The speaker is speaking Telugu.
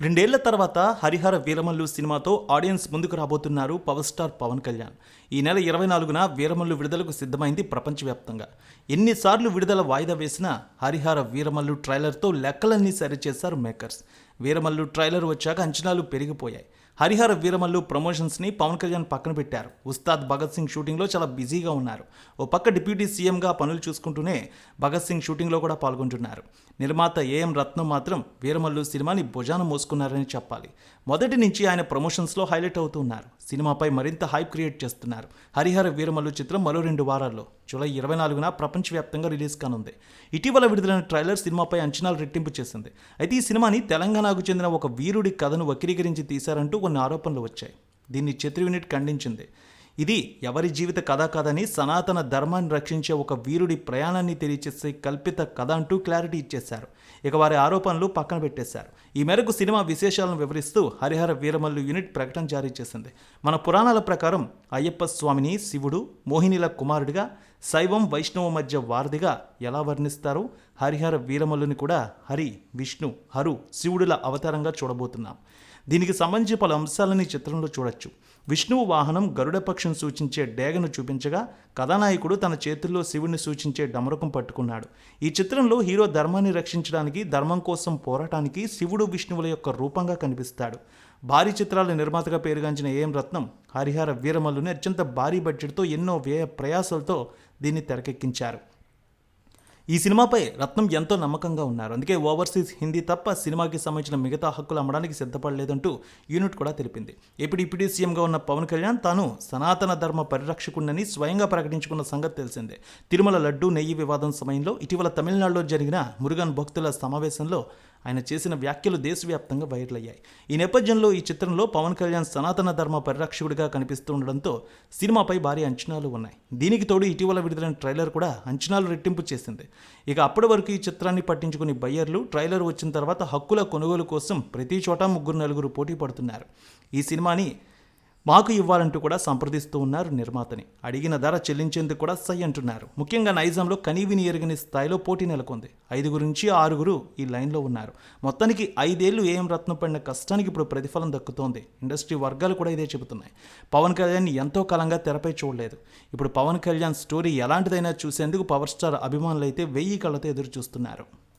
రెండేళ్ళ తర్వాత హరిహర వీరమల్లు సినిమాతో ఆడియన్స్ ముందుకు రాబోతున్నారు పవర్ స్టార్ పవన్ కళ్యాణ్. ఈ నెల ఇరవై నాలుగున వీరమల్లు విడుదలకు సిద్ధమైంది ప్రపంచవ్యాప్తంగా. ఎన్నిసార్లు విడుదల వాయిదా వేసినా హరిహర వీరమల్లు ట్రైలర్తో లెక్కలన్నీ సరిచేశారు మేకర్స్. వీరమల్లు ట్రైలర్ వచ్చాక అంచనాలు పెరిగిపోయాయి. హరిహర వీరమల్లు ప్రమోషన్స్ని పవన్ కళ్యాణ్ పక్కన పెట్టారు. ఉస్తాద్ భగత్ సింగ్ షూటింగ్లో చాలా బిజీగా ఉన్నారు. ఓ పక్క డిప్యూటీ సీఎంగా పనులు చూసుకుంటూనే భగత్ సింగ్ షూటింగ్లో కూడా పాల్గొంటున్నారు. నిర్మాత ఏఎం రత్నం మాత్రం వీరమల్లు సినిమాని భుజాన మోసుకున్నారని చెప్పాలి. మొదటి నుంచి ఆయన ప్రమోషన్స్లో హైలైట్ అవుతున్నారు సినిమాపై మరింత హైప్ క్రియేట్ చేస్తున్నారు. హరిహర వీరమల్లు చిత్రం మరో రెండు వారాల్లో జూలై ఇరవై నాలుగున ప్రపంచవ్యాప్తంగా రిలీజ్ కానుంది. ఇటీవల విడుదలైన ట్రైలర్ సినిమాపై అంచనాలు రెట్టింపు చేసింది. అయితే ఈ సినిమాని తెలంగాణకు చెందిన ఒక వీరుడి కథను వక్రీకరించి తీశారంటూ కొన్ని ఆరోపణలు వచ్చాయి. దీన్ని చిత్ర యూనిట్ ఖండించింది. ఇది ఎవరి జీవిత కథ కాదని సనాతన ధర్మాన్ని రక్షించే ఒక వీరుడి ప్రయాణాన్ని తెలియచేసే కల్పిత కథ అంటూ క్లారిటీ ఇచ్చేశారు. ఇక వారి ఆరోపణలు పక్కన పెట్టేశారు. ఈ మేరకు సినిమా విశేషాలను వివరిస్తూ హరిహర వీరమల్లు యూనిట్ ప్రకటన జారీ చేసింది. మన పురాణాల ప్రకారం అయ్యప్ప స్వామిని శివుడు మోహినిల కుమారుడిగా శైవం వైష్ణవ మధ్య వారధిగా ఎలా వర్ణిస్తారో హరిహర వీరమల్లుని కూడా హరి విష్ణు హరు శివుడుల అవతారంగా చూడబోతున్నాం. దీనికి సంబంధించి పలు అంశాలని చిత్రంలో చూడొచ్చు. విష్ణువు వాహనం గరుడపక్షం సూచించే డేగను చూపించగా కథానాయకుడు తన చేతుల్లో శివుణ్ణి సూచించే డమరకం పట్టుకున్నాడు. ఈ చిత్రంలో హీరో ధర్మాన్ని రక్షించడానికి ధర్మం కోసం పోరాటానికి శివుడు విష్ణువుల యొక్క రూపంగా కనిపిస్తాడు. భారీ చిత్రాల నిర్మాతగా పేరుగాంచిన ఏఎం రత్నం హరిహర వీరమల్లుని అత్యంత భారీ బడ్జెట్తో ఎన్నో వ్యయ ప్రయాసాలతో దీన్ని తెరకెక్కించారు. ఈ సినిమాపై రత్నం ఎంతో నమ్మకంగా ఉన్నారు. అందుకే ఓవర్సీస్ హిందీ తప్ప సినిమాకి సంబంధించిన మిగతా హక్కులు అమ్మడానికి సిద్ధపడలేదంటూ యూనిట్ కూడా తెలిపింది. ఇప్పుడు డిప్యూటీ సీఎంగా ఉన్న పవన్ కళ్యాణ్ తాను సనాతన ధర్మ పరిరక్షకుడినని స్వయంగా ప్రకటించుకున్న సంగతి తెలిసిందే. తిరుమల లడ్డు నెయ్యి వివాదం సమయంలో ఇటీవల తమిళనాడులో జరిగిన మురుగన్ భక్తుల సమావేశంలో ఆయన చేసిన వ్యాఖ్యలు దేశవ్యాప్తంగా వైరల్ అయ్యాయి ఈ నేపథ్యంలో ఈ చిత్రంలో పవన్ కళ్యాణ్ సనాతన ధర్మ పరిరక్షకుడిగా కనిపిస్తుండడంతో సినిమాపై భారీ అంచనాలు ఉన్నాయి. దీనికి తోడు ఇటీవల విడుదలైన ట్రైలర్ కూడా అంచనాలు రెట్టింపు చేసింది. ఇక అప్పటి వరకు ఈ చిత్రాన్ని పట్టించుకుని బయ్యర్లు ట్రైలర్ వచ్చిన తర్వాత హక్కుల కొనుగోలు కోసం ప్రతి చోట ముగ్గురు నలుగురు పోటీ పడుతున్నారు. ఈ సినిమాని మాకు ఇవ్వాలంటూ కూడా సంప్రదిస్తూ ఉన్నారు నిర్మాతని. అడిగిన ధర చెల్లించేందుకు కూడా సై అంటున్నారు. ముఖ్యంగా నైజాంలో కనీవిని ఎరగని స్థాయిలో పోటీ నెలకొంది. ఐదుగురు నుంచి ఆరుగురు ఈ లైన్లో ఉన్నారు. మొత్తానికి ఐదేళ్ళు ఏం రత్నం పడిన కష్టానికి ఇప్పుడు ప్రతిఫలం దక్కుతోంది. ఇండస్ట్రీ వర్గాలు కూడా ఇదే చెబుతున్నాయి. పవన్ కళ్యాణ్ ఎంతో కాలంగా తెరపై చూడలేదు. ఇప్పుడు పవన్ కళ్యాణ్ స్టోరీ ఎలాంటిదైనా చూసేందుకు పవర్ స్టార్ అభిమానులు అయితే వెయ్యి కళ్ళతో ఎదురు చూస్తున్నారు